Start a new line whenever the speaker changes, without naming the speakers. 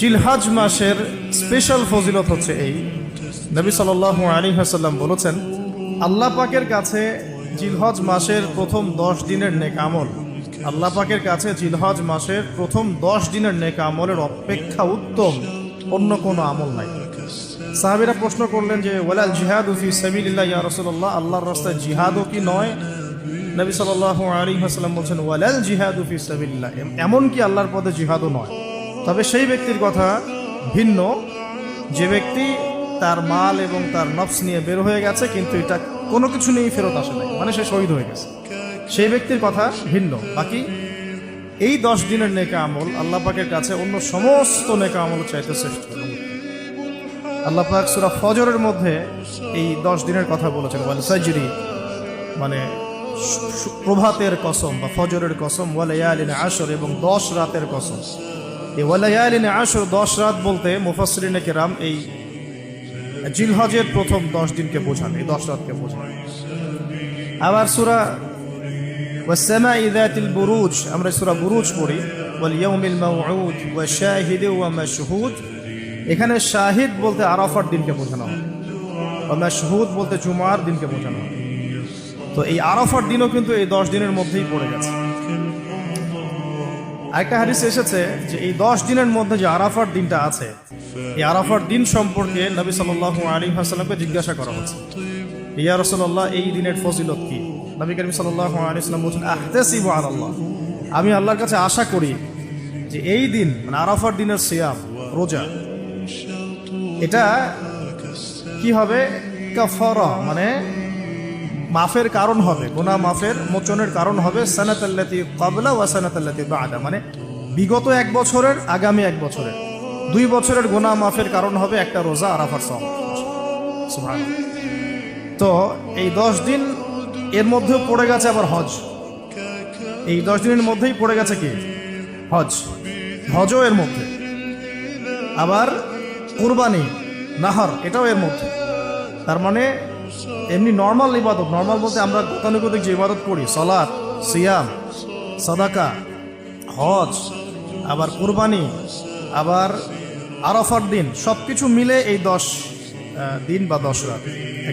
জিলহাজ মাসের স্পেশাল ফজিলত হচ্ছে এই। নবী সাল আলী হাসাল্লাম বলেছেন, আল্লাহ পাকের কাছে জিলহজ মাসের প্রথম দশ দিনের নেক আমল, আল্লাহ পাকের কাছে জিলহজ মাসের প্রথম দশ দিনের নেক আমলের অপেক্ষা উত্তম, অন্য কোনো আমল নাই। সাহাবিরা প্রশ্ন করলেন যে, ওয়ালাল জিহাদ উফি ইয়া রসুল্লাহ আল্লাহর রাস্তায় জিহাদও কি নয়? নবী সাল আলী হাসলাম বলছেন, ওয়ালাল জিহাদ উফি সাবিল্লাহ এমন কি আল্লাহর পদে জিহাদও নয়? তবে সেই ব্যক্তির কথা ভিন্ন। যে ব্যক্তি তার মাল এবং তার নফস নিয়ে বের হয়ে গেছে, কিন্তু এটা কোনো কিছু নিয়েই ফেরত আসে নাই মানে সে শহীদ হয়ে গেছে। সেই ব্যক্তির কথা ভিন্ন। বাকি এই দশ দিনের নেকা আমল আল্লাহ পাকের কাছে অন্য সমস্ত নেকা আমল চাইতে শ্রেষ্ঠ। এবং উত্তম। আল্লাহ পাক সুরা ফজরের মধ্যে এই দশ দিনের কথা বলেছেন, ওয়াল সাজরি মানে প্রভাতের কসম বা ফজরের কসম ওয়ালায়ালিন আসর এবং দশ রাতের কসম। এই ওয়ালায়ালিন আশর দশ রাত বলতে মুফাসরিনে কেরাম এই জিলহজের প্রথম দশ দিনকে বোঝান, এই দশ রাতকে বোঝান। আবার সুরা ওয়াসেমা ইদাতিল বুরুজ, আমরা সুরা বুরুজ পড়ি ওয়ালিয়মিল মাউদ ওয়া শাহিদ ওয়া মাশহুদ। এখানে শাহিদ বলতে আরাফার দিনকে বোঝানো হয়, ওয়া মাশহুদ বলতে জুমার দিনকে বোঝানো তো এই আরাফার দিনও কিন্তু এই দশ দিনের মধ্যেই পড়ে গেছে। আরেকটা হাদিস এসেছে যে এই দশ দিনের মধ্যে যে আরাফার দিনটা আছে, এই আরাফার দিন সম্পর্কে নবী সাল আলী হাসালামকে জিজ্ঞাসা করা হচ্ছে। ইয়া রসল্লাহ এই দিনের ফজিলত কি? নবী করিম সাল আলী সাল্লাম বলছেন আল্লাহ আমি আল্লাহর কাছে আশা করি যে এই দিন মানে আরাফার দিনের সিয়াম, রোজা, এটা কি হবে? কাফারা মানে মাফের কারণ হবে গোনা মাফের মোচনের কারণ হবে, সানাতাল্লাতি কাবলা ওয়া সানাতাল্লাতি বাদা মানে বিগত এক বছরের, আগামী এক বছরের। দুই বছরের গোনা মাফের কারণ হবে একটা রোজা, আরাফার সুবহানাল্লাহ। তো এই দশ দিন এর মধ্যেও পড়ে গেছে আবার হজ। এই দশ দিনের মধ্যেই পড়ে গেছে কি? হজ। হজও এর মধ্যে। আবার কুরবানি, নাহার, এটাও এর মধ্যে। তার মানে এমনি নর্মাল ইবাদত নর্মাল বলতে আমরা গতানুগতিক যে ইবাদত করি সলাদ সিয়াম, সাদাকা, হজ, আবার কুরবানি, আবার আরফার দিন সব কিছু মিলে এই দশ দিন বা দশ রাত।